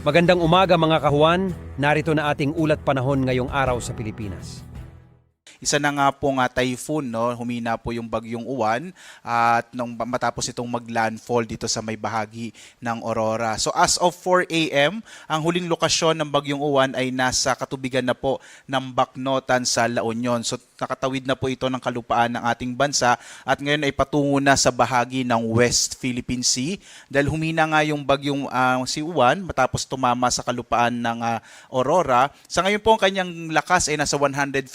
Magandang umaga mga kahuan, narito na ating ulat panahon ngayong araw sa Pilipinas. Isa na nga pong uh, typhoon, no? humina po yung bagyong uwan at nung matapos itong maglandfall dito sa may bahagi ng Aurora. So as of 4 a.m., ang huling lokasyon ng bagyong uwan ay nasa katubigan na po ng Baknotan sa La Union. So nakatawid na po ito ng kalupaan ng ating bansa at ngayon ay patungo na sa bahagi ng West Philippine Sea dahil humina nga yung bagyong uh, si Uwan matapos tumama sa kalupaan ng uh, Aurora. Sa ngayon po ang kanyang lakas ay nasa 150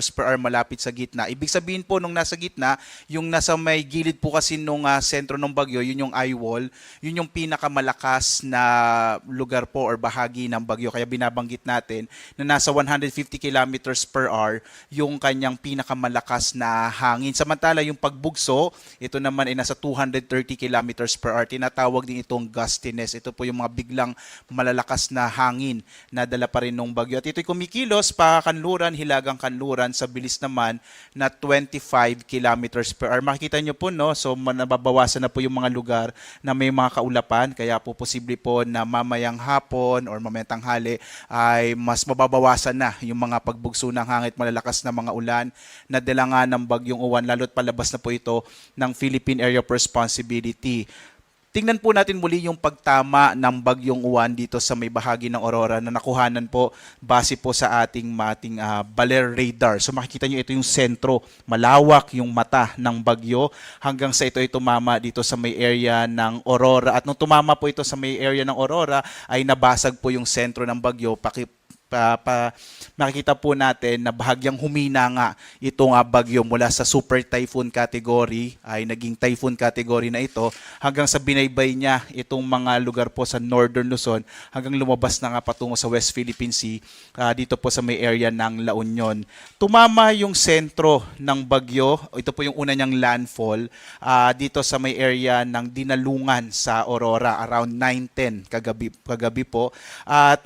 kilometers per hour malapit sa gitna. Ibig sabihin po nung nasa gitna, yung nasa may gilid po kasi nung uh, sentro ng bagyo, yun yung eye wall, yun yung pinakamalakas na lugar po or bahagi ng bagyo. Kaya binabanggit natin na nasa 150 kilometers per hour yung kanyang pinakamalakas na hangin. Samantala yung pagbugso, ito naman ay nasa 230 kilometers per hour. Tinatawag din itong gustiness. Ito po yung mga biglang malalakas na hangin na dala pa rin ng bagyo. At ito'y kumikilos pa kanluran, hilagang kanluran sa bilis naman na 25 kilometers per hour. Makikita nyo po, no? So, nababawasan na po yung mga lugar na may mga kaulapan. Kaya po posible po na mamayang hapon or mamayang tanghali ay mas mababawasan na yung mga pagbugso ng hangit malalakas na mga ulan na dala nga ng bagyong uwan. Lalo't palabas na po ito ng Philippine Area of Responsibility. Tingnan po natin muli yung pagtama ng bagyong uwan dito sa may bahagi ng Aurora na nakuhanan po base po sa ating mating uh, Baler radar. So makikita nyo ito yung sentro, malawak yung mata ng bagyo hanggang sa ito ay tumama dito sa may area ng Aurora. At nung tumama po ito sa may area ng Aurora ay nabasag po yung sentro ng bagyo. Paki, pa, pa, makikita po natin na bahagyang humina nga itong uh, bagyo mula sa super typhoon category ay naging typhoon category na ito hanggang sa binaybay niya itong mga lugar po sa northern Luzon hanggang lumabas na nga patungo sa West Philippine Sea uh, dito po sa may area ng La Union. Tumama yung sentro ng bagyo, ito po yung una niyang landfall uh, dito sa may area ng Dinalungan sa Aurora around 9:10 kagabi kagabi po at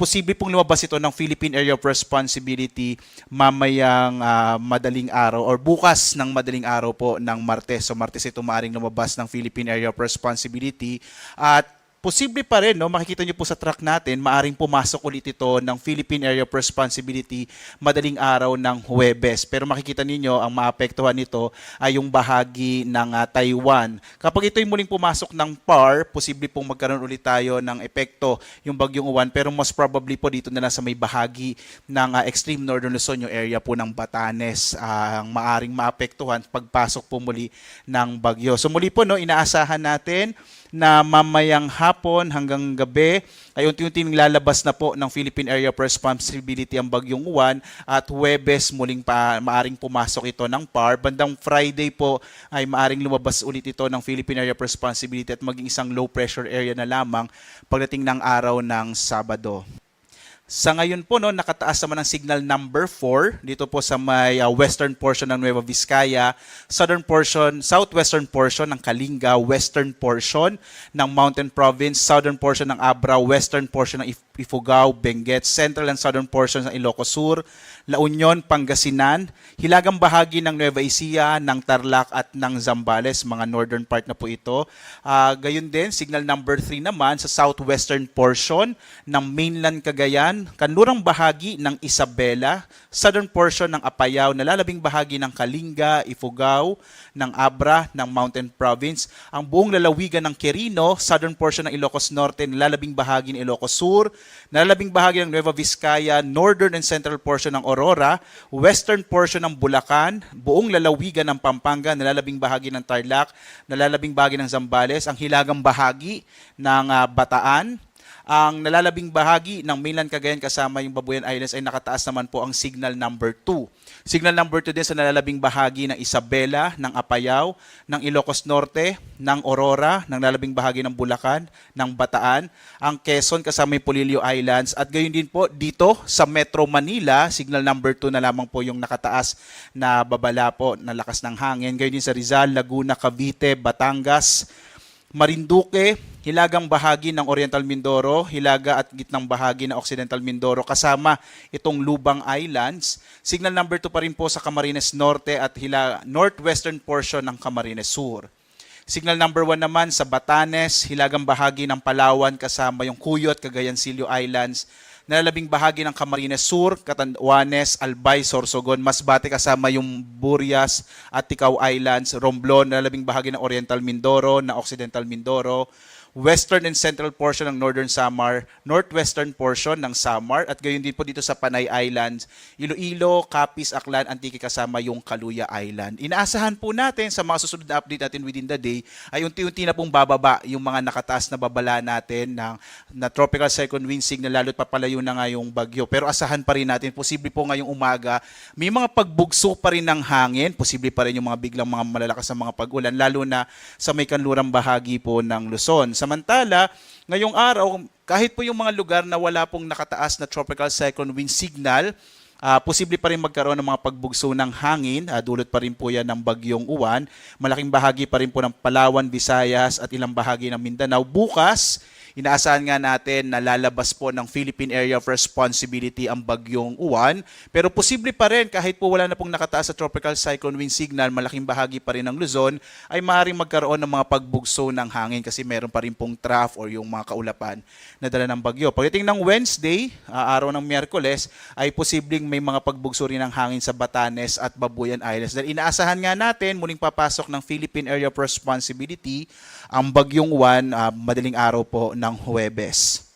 posible pong lumabas ito ng Philippine Area of Responsibility mamayang uh, madaling araw or bukas ng madaling araw po ng Martes. So Martes ito maaring lumabas ng Philippine Area of Responsibility at posible pa rin, no? makikita nyo po sa track natin, maaring pumasok ulit ito ng Philippine Area of Responsibility madaling araw ng Huwebes. Pero makikita ninyo, ang maapektuhan nito ay yung bahagi ng uh, Taiwan. Kapag ito'y muling pumasok ng PAR, posible pong magkaroon ulit tayo ng epekto yung bagyong uwan. Pero most probably po dito na lang sa may bahagi ng uh, extreme northern Luzon, yung area po ng Batanes, uh, ang maaring maapektuhan pagpasok po muli ng bagyo. So muli po, no, inaasahan natin na mamayang hapon hanggang gabi ay unti-unting lalabas na po ng Philippine Area of Responsibility ang bagyong uwan at Huwebes muling pa, maaring pumasok ito ng PAR. Bandang Friday po ay maaring lumabas ulit ito ng Philippine Area of Responsibility at maging isang low pressure area na lamang pagdating ng araw ng Sabado. Sa ngayon po, no, nakataas naman ang signal number 4 dito po sa may uh, western portion ng Nueva Vizcaya, southern portion, southwestern portion ng Kalinga, western portion ng Mountain Province, southern portion ng Abra, western portion ng Ifugao, Benguet, central and southern portions ng Ilocos Sur, La Union, Pangasinan, hilagang bahagi ng Nueva Ecija, ng Tarlac at ng Zambales, mga northern part na po ito. Uh, gayon din, signal number 3 naman sa southwestern portion ng mainland Cagayan, kanlurang bahagi ng Isabela, southern portion ng Apayao, nalalabing bahagi ng Kalinga, Ifugao, ng Abra, ng Mountain Province, ang buong lalawigan ng Quirino, southern portion ng Ilocos Norte, nalalabing bahagi ng Ilocos Sur, nalalabing bahagi ng Nueva Vizcaya, northern and central portion ng Aurora, western portion ng Bulacan, buong lalawigan ng Pampanga, nalalabing bahagi ng Tarlac, nalalabing bahagi ng Zambales, ang hilagang bahagi ng uh, Bataan, ang nalalabing bahagi ng mainland Cagayan kasama yung Babuyan Islands ay nakataas naman po ang signal number 2. Signal number 2 din sa nalalabing bahagi ng Isabela, ng Apayao, ng Ilocos Norte, ng Aurora, ng nalalabing bahagi ng Bulacan, ng Bataan, ang Quezon kasama yung Polillo Islands at gayon din po dito sa Metro Manila, signal number 2 na lamang po yung nakataas na babala po na lakas ng hangin. Gayon din sa Rizal, Laguna, Cavite, Batangas, Marinduque, hilagang bahagi ng Oriental Mindoro, hilaga at gitnang bahagi ng Occidental Mindoro kasama itong Lubang Islands. Signal number 2 pa rin po sa Camarines Norte at hila, northwestern portion ng Camarines Sur. Signal number 1 naman sa Batanes, hilagang bahagi ng Palawan kasama yung Cuyot, Cagayan Silio Islands, nalalabing bahagi ng Camarines Sur, Catanduanes, Albay, Sorsogon, Masbate kasama yung Burias at Ticao Islands, Romblon, nalalabing bahagi ng Oriental Mindoro, na Occidental Mindoro, western and central portion ng Northern Samar, northwestern portion ng Samar, at gayon din po dito sa Panay Islands, Iloilo, Capiz, Aklan, Antique kasama yung Kaluya Island. Inaasahan po natin sa mga susunod na update natin within the day ay unti-unti na pong bababa yung mga nakataas na babala natin ng na tropical cyclone wind signal lalo't papalayo na nga yung bagyo. Pero asahan pa rin natin, posible po ngayong umaga, may mga pagbugso pa rin ng hangin, posible pa rin yung mga biglang mga malalakas na mga pag-ulan, lalo na sa may kanlurang bahagi po ng Luzon. Samantala, ngayong araw, kahit po yung mga lugar na wala pong nakataas na tropical cyclone wind signal, Ah, posible pa rin magkaroon ng mga pagbugso ng hangin, Ah, dulot pa rin po yan ng bagyong uwan. Malaking bahagi pa rin po ng Palawan, Visayas at ilang bahagi ng Mindanao. Bukas, inaasahan nga natin na lalabas po ng Philippine Area of Responsibility ang bagyong uwan. Pero posible pa rin kahit po wala na pong nakataas sa tropical cyclone wind signal, malaking bahagi pa rin ng Luzon, ay maaaring magkaroon ng mga pagbugso ng hangin kasi meron pa rin pong trough or yung mga kaulapan na dala ng bagyo. Pagdating ng Wednesday, ah, araw ng Miyerkules, ay posibleng may mga pagbugso rin ng hangin sa Batanes at Babuyan Islands. Dahil inaasahan nga natin, muling papasok ng Philippine Area of Responsibility ang bagyong Juan ah, madaling araw po ng Huwebes.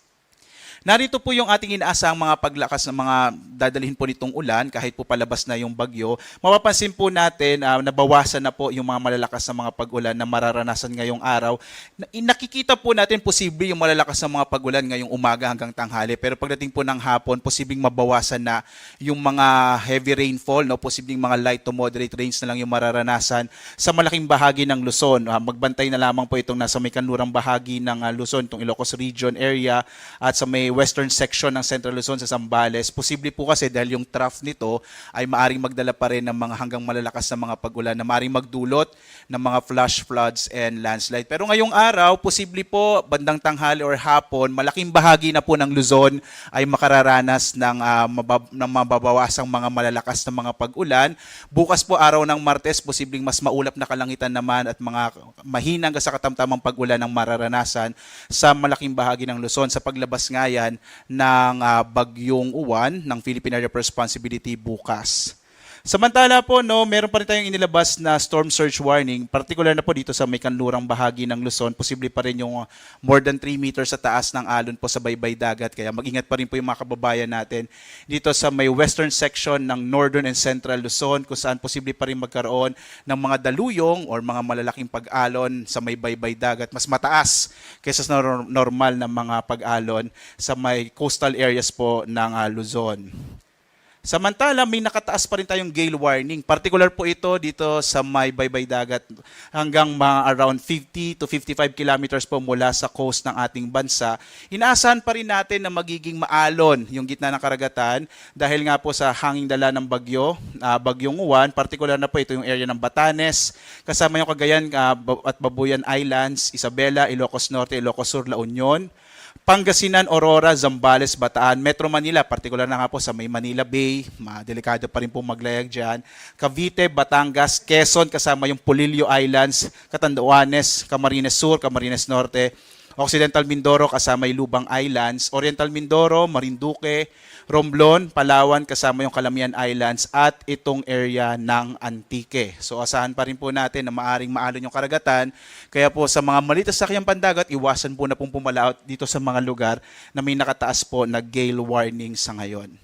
Narito po yung ating inaasahang mga paglakas ng mga dadalhin po nitong ulan kahit po palabas na yung bagyo. Mapapansin po natin ah, nabawasan na po yung mga malalakas na mga pag-ulan na mararanasan ngayong araw. Na- Nakikita po natin posible yung malalakas na mga pag-ulan ngayong umaga hanggang tanghali pero pagdating po ng hapon posibleng mabawasan na yung mga heavy rainfall, no? posibleng mga light to moderate rains na lang yung mararanasan sa malaking bahagi ng Luzon. Ah, magbantay na lamang po itong nasa may kanlurang bahagi ng ah, Luzon, itong Ilocos Region area at sa may western section ng Central Luzon sa Zambales. Posible po kasi dahil yung trough nito ay maaring magdala pa rin ng mga hanggang malalakas na mga pag-ulan na maaring magdulot ng mga flash floods and landslide. Pero ngayong araw, posible po bandang tanghali or hapon, malaking bahagi na po ng Luzon ay makararanas ng, ah, mabab- ng mababawasang mga malalakas na mga pag-ulan. Bukas po araw ng Martes, posibleng mas maulap na kalangitan naman at mga mahina hanggang sa katamtamang pag-ulan ang mararanasan sa malaking bahagi ng Luzon sa paglabas nga yan ng ah, bagyong uwan ng Philippine Area Responsibility bukas. Samantala po, no, meron pa rin tayong inilabas na storm surge warning, particular na po dito sa may kanlurang bahagi ng Luzon. Posible pa rin yung uh, more than 3 meters sa taas ng alon po sa baybay dagat. Kaya mag-ingat pa rin po yung mga kababayan natin dito sa may western section ng northern and central Luzon kung saan posible pa rin magkaroon ng mga daluyong or mga malalaking pag-alon sa may baybay dagat. Mas mataas kaysa sa nor- normal na mga pag-alon sa may coastal areas po ng uh, Luzon. Samantala, may nakataas pa rin tayong gale warning. Particular po ito dito sa may baybay dagat hanggang mga around 50 to 55 kilometers po mula sa coast ng ating bansa. Inaasahan pa rin natin na magiging maalon yung gitna ng karagatan dahil nga po sa hanging dala ng bagyo, ah, bagyong uwan. Particular na po ito yung area ng Batanes, kasama yung Cagayan Ba- at Babuyan Islands, Isabela, Ilocos Norte, Ilocos Sur, La Union. Pangasinan, Aurora, Zambales, Bataan, Metro Manila, partikular na nga po sa may Manila Bay, delikado pa rin po maglayag dyan. Cavite, Batangas, Quezon, kasama yung Polillo Islands, Catanduanes, Camarines Sur, Camarines Norte, Occidental Mindoro, kasama yung Lubang Islands, Oriental Mindoro, Marinduque, Romblon, Palawan, kasama yung Calamian Islands, at itong area ng Antique. So asahan pa rin po natin na maaring maalon yung karagatan. Kaya po sa mga malitas sa kayang pandagat, iwasan po na pong pumalaot dito sa mga lugar na may nakataas po na gale warning sa ngayon.